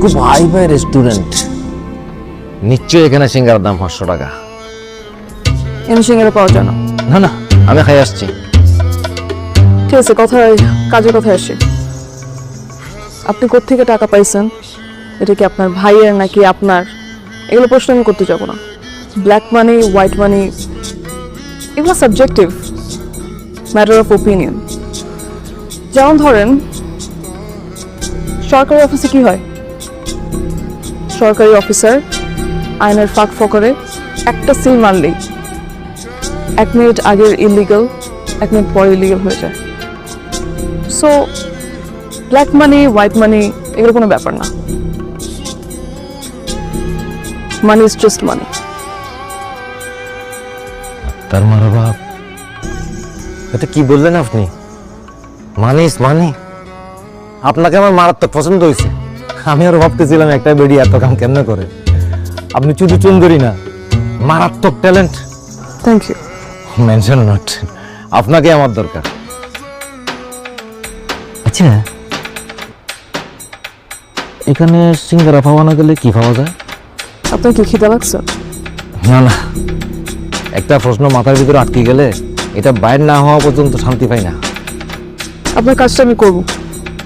খুব hi fi restaurant নিশ্চয়ই এখানে সিঙ্গার দাম পাঁচশো টাকা। এমনি সিঙ্গারা পাওয়া যায় না। না না আমি খাই আসছি। ঠিক আছে কথায় কাজের কথায় আসি। আপনি কোত্থেকে টাকা পাইছেন? এটা কি আপনার ভাইয়ের নাকি আপনার? এগুলো প্রশ্ন আমি করতে যাব না। ব্ল্যাক মানি হোয়াইট মানি এগুলো সাবজেক্টিভ ম্যাটার অফ ওপিনিয়ন যেমন ধরেন সরকারি অফিসে কি হয়? সরকারি অফিসার আইনের ফাঁক ফকরে একটা সিল মারলেই এক মিনিট আগের ইলিগাল এক মিনিট পরে ইলিগাল হয়ে যায়। So black money white money এগুলো কোনো ব্যাপার না। মানি ইজ জাস্ট মানি তার মারা বাপ এটা কি বললেন আপনি? মানিস মানি আপনাকে আমার মারাত্মক পছন্দ হয়েছে। আমি আরও ভাবতেছিলাম একটা বেডি এত কাম কেমনে করে। আপনি শুধু চুন্দরি না মারাত্মক talent. Thank you mention not আপনাকে আমার দরকার। আচ্ছা। এখানে সিঙ্গারা পাওয়া না গেলে কি পাওয়া যায়? আপনার কি খিদা লাগছে? না না। একটা প্রশ্ন মাথার ভিতরে আটকে গেলে এটা বাইর না হওয়া পর্যন্ত শান্তি পাই না। আপনার কাজটা আমি করব।